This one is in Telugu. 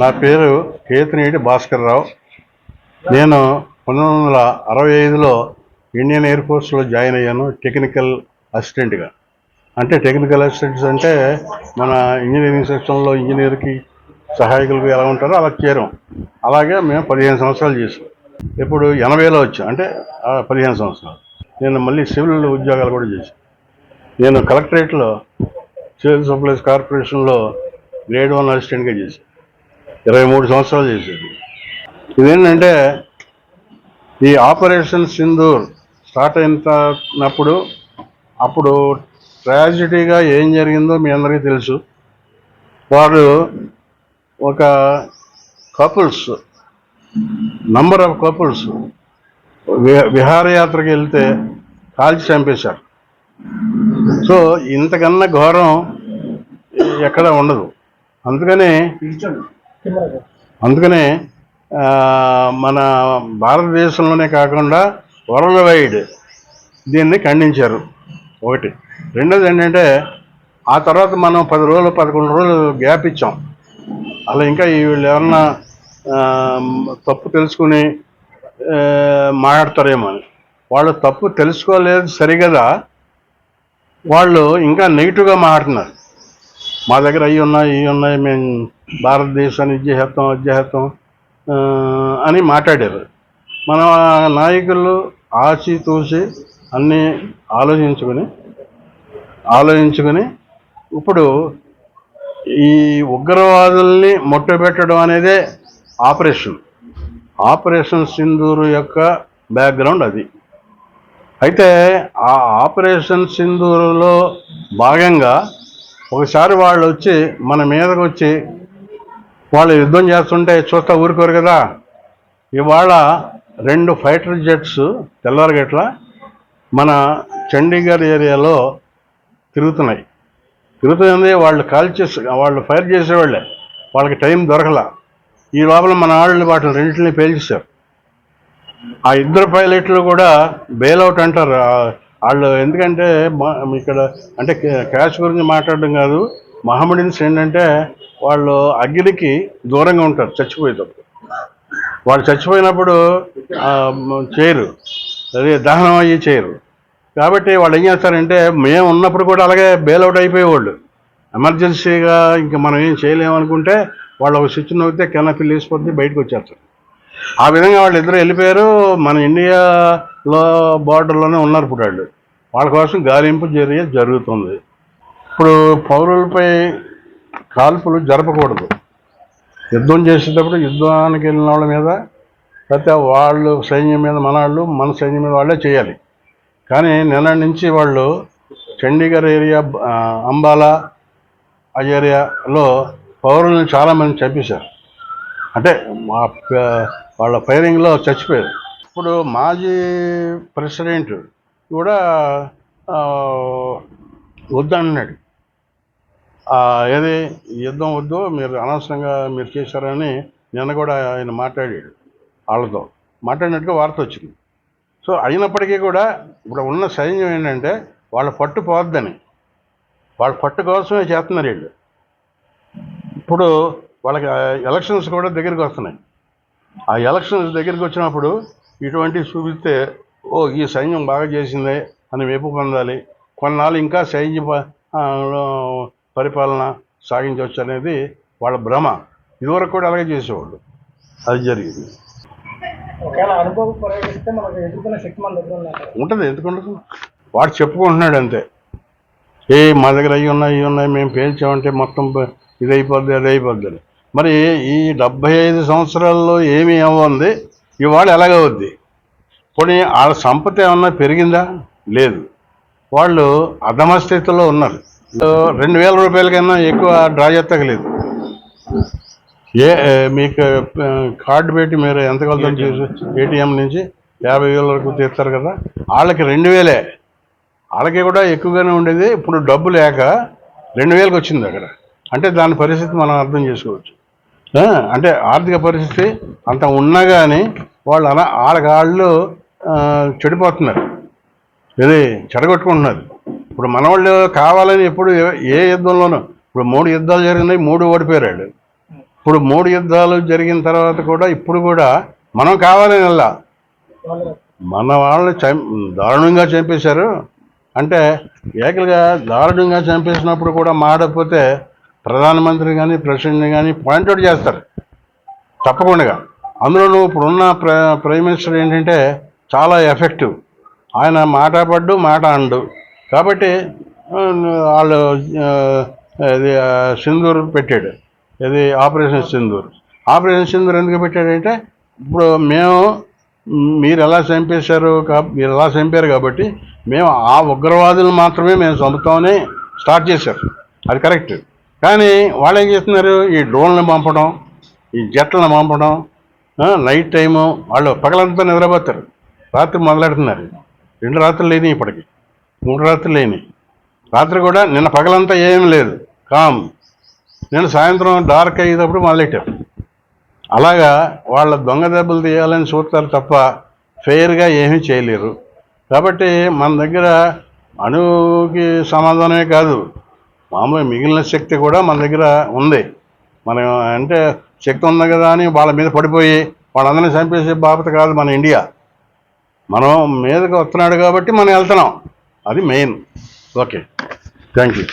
నా పేరు కేతినేటి భాస్కర్ రావు. నేను పంతొమ్మిది వందల అరవై ఐదులో ఇండియన్ ఎయిర్ ఫోర్స్లో జాయిన్ అయ్యాను టెక్నికల్ అసిస్టెంట్గా. అంటే టెక్నికల్ అసిస్టెంట్స్ అంటే మన ఇంజనీరింగ్ సెక్షన్లో ఇంజనీర్కి సహాయకులకు ఎలా ఉంటారో అలా చేరాం. అలాగే మేము పదిహేను సంవత్సరాలు చేసాం. ఇప్పుడు ఎనభైలో వచ్చాను అంటే పదిహేను సంవత్సరాలు. నేను మళ్ళీ సివిల్ ఉద్యోగాలు కూడా చేశాను నేను కలెక్టరేట్లో సివిల్ సప్లైస్ కార్పొరేషన్లో గ్రేడ్ వన్ అసిస్టెంట్గా చేశాను ఇరవై మూడు సంవత్సరాలు చేశాను. ఇదేంటంటే ఈ ఆపరేషన్ సింధూర్ స్టార్ట్ అయినప్పుడు అప్పుడు ట్రాజిడీగా ఏం జరిగిందో మీ అందరికీ తెలుసు. వారు ఒక కపుల్స్ నంబర్ ఆఫ్ కపుల్స్ విహారయాత్రకి వెళ్తే కాల్చి చంపేశారు. సో ఇంతకన్నా ఘోరం ఎక్కడ ఉండదు. అందుకని అందుకనే మన భారతదేశంలోనే కాకుండా వరల్డ్ వైడ్ దీన్ని ఖండించారు. ఒకటి. రెండోది ఏంటంటే ఆ తర్వాత మనం పది రోజులు పదకొండు రోజులు గ్యాప్ ఇచ్చాం. అలా ఇంకా వీళ్ళు ఏమన్నా తప్పు తెలుసుకుని మాట్లాడతారేమో అని. వాళ్ళు తప్పు తెలుసుకోలేదు సరిగదా? వాళ్ళు ఇంకా నెగిటివ్గా మాట్లాడుతున్నారు. మా దగ్గర అవి ఉన్నాయి ఇవి ఉన్నాయి మేము భారతదేశాన్ని ఇది చేస్తాం అది చేస్తాం అని మాట్లాడారు. మన నాయకులు ఆచితూచి అన్నీ ఆలోచించుకొని ఆలోచించుకొని ఇప్పుడు ఈ ఉగ్రవాదుల్ని మొట్టబెట్టడం అనేదే ఆపరేషన్. ఆపరేషన్ సింధూరు యొక్క బ్యాక్గ్రౌండ్ అది. అయితే ఆ ఆపరేషన్ సింధూరులో భాగంగా ఒకసారి వాళ్ళు వచ్చి మన మీదకు వచ్చి వాళ్ళు యుద్ధం చేస్తుంటే చూస్తా ఊరుకోరు కదా. ఇవాళ రెండు ఫైటర్ జెట్స్ తెల్లవారుగట్ల మన చండీగఢ్ ఏరియాలో తిరుగుతున్నాయి. తిరుగుతుంది వాళ్ళు కాల్ చేసి వాళ్ళు ఫైర్ చేసేవాళ్ళే. వాళ్ళకి టైం దొరకలే. ఈ లోపల మన వాళ్ళు వాటిని రెండింటిని పేల్చేశారు. ఆ ఇద్దరు పైలట్లు కూడా బెయిల్అవుట్ అంటారు. వాళ్ళు ఎందుకంటే మా- ఇక్కడ అంటే క్యాష్ గురించి మాట్లాడడం కాదు. మహమ్మడిన్స్ ఏంటంటే వాళ్ళు అగ్నికి దూరంగా ఉంటారు చచ్చిపోయేటప్పుడు. వాళ్ళు చచ్చిపోయినప్పుడు చేయరు. అదే దహనం అయ్యి చేయరు. కాబట్టి వాళ్ళు ఏం చేస్తారంటే మేము ఉన్నప్పుడు కూడా అలాగే బెయిల్అవుట్ అయిపోయేవాళ్ళు. ఎమర్జెన్సీగా ఇంకా మనం ఏం చేయలేము అనుకుంటే వాళ్ళు ఒక స్విచ్ నవ్వితే కెనపి లేసిపోతే బయటకు వచ్చేస్తారు. ఆ విధంగా వాళ్ళు ఇద్దరు వెళ్ళిపోయారు. మన ఇండియాలో బార్డర్లోనే ఉన్నారు ఇప్పుడు వాళ్ళు. వాళ్ళ కోసం గాలింపు చర్య జరుగుతుంది. ఇప్పుడు పౌరులపై కాల్పులు జరపకూడదు. యుద్ధం చేసేటప్పుడు యుద్ధానికి వెళ్ళిన వాళ్ళ మీద లేకపోతే వాళ్ళు సైన్యం మీద మన వాళ్ళు మన సైన్యం మీద వాళ్ళే చేయాలి. కానీ నిన్న నుంచి వాళ్ళు చండీగఢ్ ఏరియా అంబాలా ఆ ఏరియాలో పౌరులను చాలామంది చంపేశారు. అంటే మా వాళ్ళ ఫైరింగ్లో చచ్చిపోయారు. ఇప్పుడు మాజీ ప్రెసిడెంట్ కూడా వద్దన్నాడు. ఏది యుద్ధం వద్దు మీరు అనవసరంగా మీరు చేశారని నిన్న కూడా ఆయన మాట్లాడాడు వాళ్ళతో. మాట్లాడినట్టుగా వార్త వచ్చింది. సో అయినప్పటికీ కూడా ఇప్పుడు ఉన్న సైన్యం ఏంటంటే వాళ్ళ పట్టు పోద్దని వాళ్ళ పట్టు కోసమే చేస్తున్నారు వీళ్ళు. ఇప్పుడు వాళ్ళకి ఎలక్షన్స్ కూడా దగ్గరికి వస్తున్నాయి. ఆ ఎలక్షన్స్ దగ్గరికి వచ్చినప్పుడు ఇటువంటివి చూపిస్తే ఓ ఈ సైన్యం బాగా చేసిందే అని మెప్పు పొందాలి. కొన్నాళ్ళు ఇంకా సైన్య పరిపాలన సాగించవచ్చు అనేది వాళ్ళ భ్రమ. ఇదివరకు కూడా అలాగే చేసేవాళ్ళు. అది జరిగింది. ఉంటుంది ఎందుకు ఉండదు వాడు చెప్పుకుంటున్నాడు అంతే. ఏ మా దగ్గర అవి ఉన్నాయి ఇవి ఉన్నాయి మేము పేల్చామంటే మొత్తం ఇది అయిపోద్ది అది అయిపోద్ది మరి ఈ డెబ్భై ఐదు సంవత్సరాల్లో ఏమి అవ్వంది ఇవాళ ఎలాగవుద్ది పోనీ వాళ్ళ సంపద ఏమన్నా పెరిగిందా? లేదు. వాళ్ళు అధమ స్థితిలో ఉన్నారు. రెండు వేల రూపాయల కన్నా ఎక్కువ డ్రా చేస్తలేదు ఏ మీకు కార్డు పెట్టి మీరు ఎంత కొలతలు చేసి? ఏటీఎం నుంచి యాభై వేల వరకు తీస్తారు కదా. వాళ్ళకి రెండు వేలే. వాళ్ళకి కూడా ఎక్కువగానే ఉండేది. ఇప్పుడు డబ్బు లేక రెండు వేలకు వచ్చింది అక్కడ. అంటే దాని పరిస్థితి మనం అర్థం చేసుకోవచ్చు. అంటే ఆర్థిక పరిస్థితి అంత ఉన్నా కానీ వాళ్ళు అలా ఆడగాళ్ళు చెడిపోతున్నారు. ఇది చెడగొట్టుకుంటున్నారు. ఇప్పుడు మనవాళ్ళు కావాలని ఎప్పుడు ఏ- యుద్ధంలోనూ ఇప్పుడు మూడు యుద్ధాలు జరిగినాయి మూడు ఓడిపోయారు. ఇప్పుడు మూడు యుద్ధాలు జరిగిన తర్వాత కూడా ఇప్పుడు కూడా మనం కావాలని వెళ్ళా మన వాళ్ళు దారుణంగా చంపేశారు. అంటే ఏకలుగా దారుణంగా చంపేసినప్పుడు కూడా మాడకపోతే ప్రధానమంత్రి కానీ ప్రెసిడెంట్ కానీ పాయింట్అవుట్ చేస్తారు. తప్పకుండా అందులో నువ్వు ఇప్పుడున్న ప్ర ప్రైమ్ మినిస్టర్ ఏంటంటే చాలా ఎఫెక్టివ్. ఆయన మాట పడ్డు మాట అండు. కాబట్టి వాళ్ళు ఇది సింధూర్ పెట్టాడు. ఇది ఆపరేషన్ సింధూర్. ఆపరేషన్ సింధూర్ ఎందుకు పెట్టాడంటే ఇప్పుడు మేము మీరు ఎలా చంపేశారు మీరు ఎలా చంపారు కాబట్టి మేము ఆ ఉగ్రవాదులు మాత్రమే మేము చంపుతామని స్టార్ట్ చేశారు. అది కరెక్ట్. కానీ వాళ్ళు ఏం చేస్తున్నారు? ఈ డ్రోన్లను పంపడం ఈ జట్లను పంపడం నైట్ టైము వాళ్ళు పగలంతా నిద్రపోతారు. రాత్రి మొదలెడుతున్నారు. రెండు రాత్రులు లేని ఇప్పటికి. మూడు రాత్రులు లేని రాత్రి కూడా నిన్న పగలంతా ఏం లేదు. కామ్. నేను సాయంత్రం డార్క్ అయ్యేటప్పుడు మొదలెట్టారు అలాగా వాళ్ళ దొంగ దెబ్బలు తీయాలని చూస్తారు తప్ప ఫెయిర్గా ఏమీ చేయలేరు. కాబట్టి మన దగ్గర అణువుకి సమాధానమే కాదు. మామూలుగా మిగిలిన శక్తి కూడా మన దగ్గర ఉంది. మనం అంటే శక్తి ఉంది కదా అని వాళ్ళ మీద పడిపోయి వాళ్ళందరినీ చంపేసే బాపత కాదు మన ఇండియా. మనం మీదకి వస్తున్నాడు కాబట్టి మనం వెళ్తున్నాం. అది మెయిన్. ఓకే. Thank you